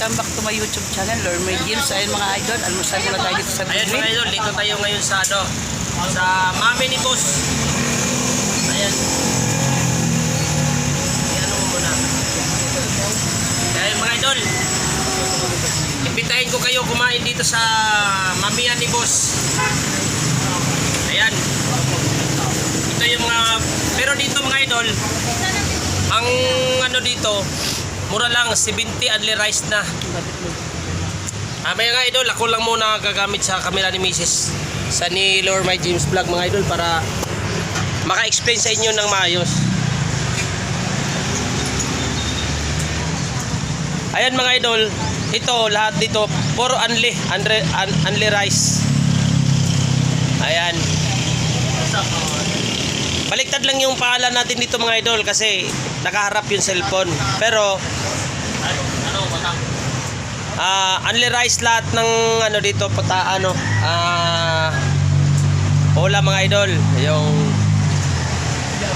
Welcome back to my YouTube channel, Lord May James. Ayun mga idol, almusal muna tayo dito sa Ayan Bigri. mga idol, dito tayo ngayon sa ano, sa mami ni boss. Ayan. Ayan mo muna. Ayan mga idol. Imbitahin ko kayo kumain dito sa mamiyan ni boss. Ayan. Ito yung mga, pero dito mga idol, ang ano dito, mura lang, 70 only rice na. Ah, nga idol, ako lang muna gagamit sa camera ni Mrs. sa ni Lord My James Vlog mga idol para maka-explain sa inyo ng maayos. Ayan mga idol, ito lahat dito puro unli, unli, un, unli rice. Ayan. Baliktad lang yung pangalan natin dito mga idol kasi nakaharap yung cellphone. Pero Ah, only rice lahat ng ano dito pata ano ah hola mga idol. Yung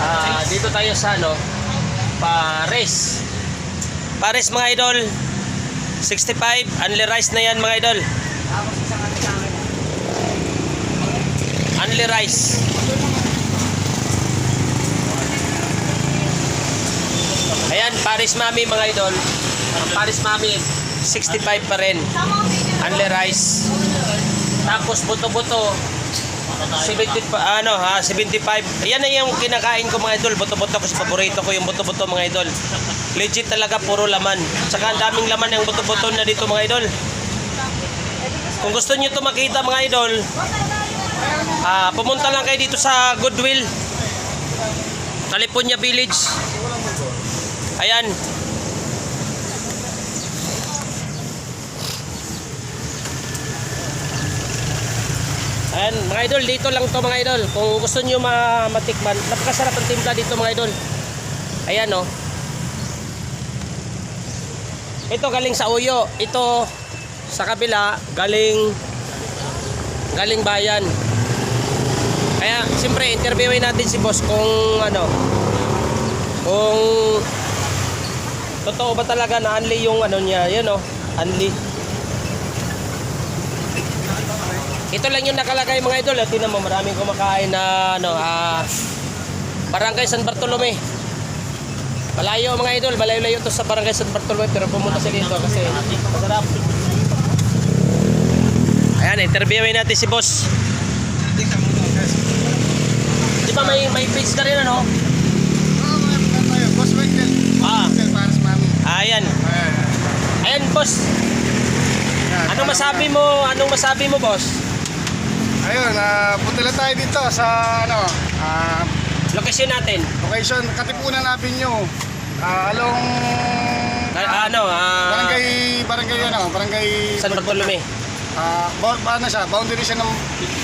ah dito tayo sa ano Pares. Pares mga idol. 65 only rice na yan mga idol. Only Ayan, Paris Mami mga idol. Paris Mami, 65 pa rin. Only rice. Tapos buto-buto, 70 pa, ano ha, 75. Yan na yung kinakain ko mga idol. Buto-buto ko paborito ko yung buto-buto mga idol. Legit talaga puro laman. Tsaka ang daming laman yung buto-buto na dito mga idol. Kung gusto niyo to makita mga idol, ah, pumunta lang kayo dito sa Goodwill. California Village. Ayan. Ayan, mga idol, dito lang to mga idol. Kung gusto niyo ma matikman, napakasarap ang timpla dito mga idol. Ayan oh. Ito galing sa Uyo. Ito sa kabila galing galing bayan. Kaya siyempre interviewin natin si boss kung ano kung totoo ba talaga na unli yung ano niya, yan oh, unli. Ito lang yung nakalagay mga idol, at tinan mo maraming kumakain na ano, ah, Barangay San Bartolome. Malayo mga idol, malayo-layo to sa Barangay San Bartolome pero pumunta sila dito kasi masarap. Ayan, interviewin natin si boss. Di ba may may page ka rin ano? Boss Wendell. Ah. Wendell Paris Mami. Ayan. Ayan. Boss. Anong masabi mo? Anong masabi mo boss? Ayun, ah, punta lang tayo dito sa ano, ah, Location natin. location, Katipunan Avenue. Ah, along Ah, ano, ah, barangay, barangay ano, barangay San Bartolome. Ah, ba- ano siya, boundary siya ng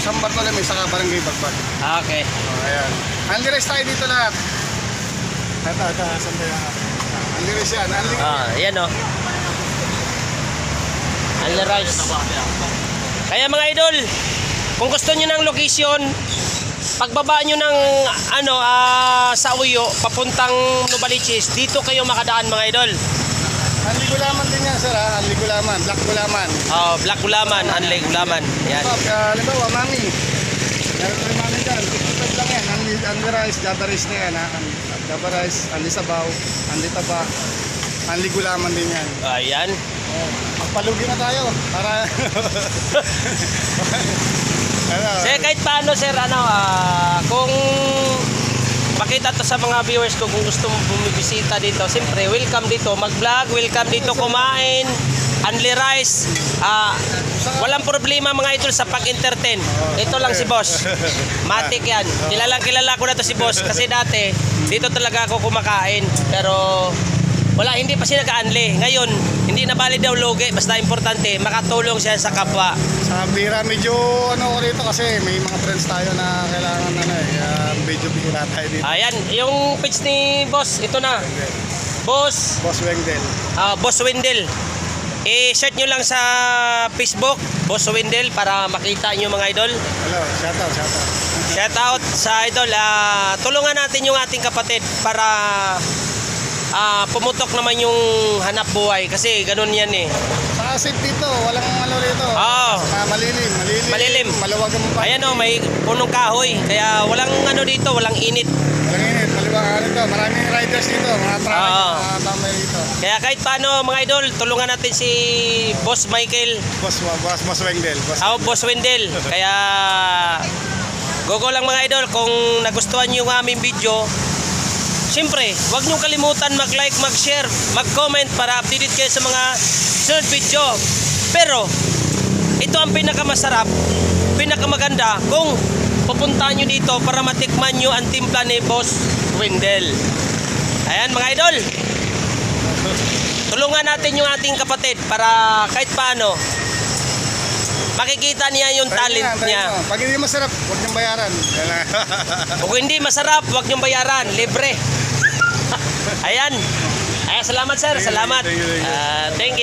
San Bartolome saka barangay Bagbag. Ah, okay. Oh, ayan. Andires tayo dito lahat. Ito, ito, saan ba? Ah, Andires yan. Andires. Ah, ayan oh. Only rice. Kaya mga idol, kung gusto niyo ng location, pagbaba niyo ng ano ah, sa Uyo papuntang Novaliches, dito kayo makadaan mga idol. Anli Gulaman din yan, sir. Ha? Anli Gulaman, Black Gulaman. Oh, Black Gulaman, Anli Gulaman. Yan. Pag, uh, halimbawa, mami. Meron tayo mami dyan. 55 lang yan. Anli, anli rice, java rice na yan. Ha? Anli, java rice, anli sabaw, anli taba. Anli gulaman din yan. Ayan. Oh, magpalugi na tayo. Para... ano, Sir, kahit paano sir, ano, ah, kung makita to sa mga viewers ko kung gusto mo bumibisita dito, siyempre, welcome dito, mag-vlog, welcome dito kumain, unli rice, ah, walang problema mga idol sa pag-entertain. Ito lang si boss. Matik yan. Kilalang kilala ko na to si boss kasi dati, dito talaga ako kumakain. Pero, wala, hindi pa siya nag-unli. Ngayon, hindi na valid daw logi, basta importante, makatulong siya sa kapwa. sa bira, medyo ano ko rito kasi may mga friends tayo na kailangan ano eh. Uh, medyo bigla tayo dito. Ayan, yung page ni boss, ito na. Boss, Boss Wengdel. ah, Boss Wendell. I-search nyo lang sa Facebook, Boss Wendell, para makita nyo mga idol. Hello, shout out, shout out. Shout out sa idol. ah, tulungan natin yung ating kapatid para ah, pumutok naman yung hanap buhay kasi ganun yan eh. Sa asip dito, walang ano rito. Oo. Ah, malilim, malilim. Malilim. Maluwag ang pa. Ayan o, may punong kahoy. Kaya walang ano dito, walang init. Ano to. Maraming riders dito, mga truck, Oo. tambay dito. Kaya kahit paano mga idol, tulungan natin si Boss Michael. Boss, boss, boss Wendell. Boss. Ako, Boss Wendell. Kaya, gogo lang mga idol, kung nagustuhan nyo yung aming video, Siyempre, huwag niyong kalimutan mag-like, mag-share, mag-comment para updated kayo sa mga sunod video. Pero, ito ang pinakamasarap, pinakamaganda kung pupuntahan nyo dito para matikman nyo ang timpla ni Boss Wendell. Ayan mga idol, tulungan natin yung ating kapatid para kahit paano, makikita niya yung Try talent niya. Pag hindi masarap, huwag niyong bayaran. Kung hindi masarap, huwag niyong bayaran. Libre. Ayan. Ayan, salamat sir. Salamat. Ah, thank you.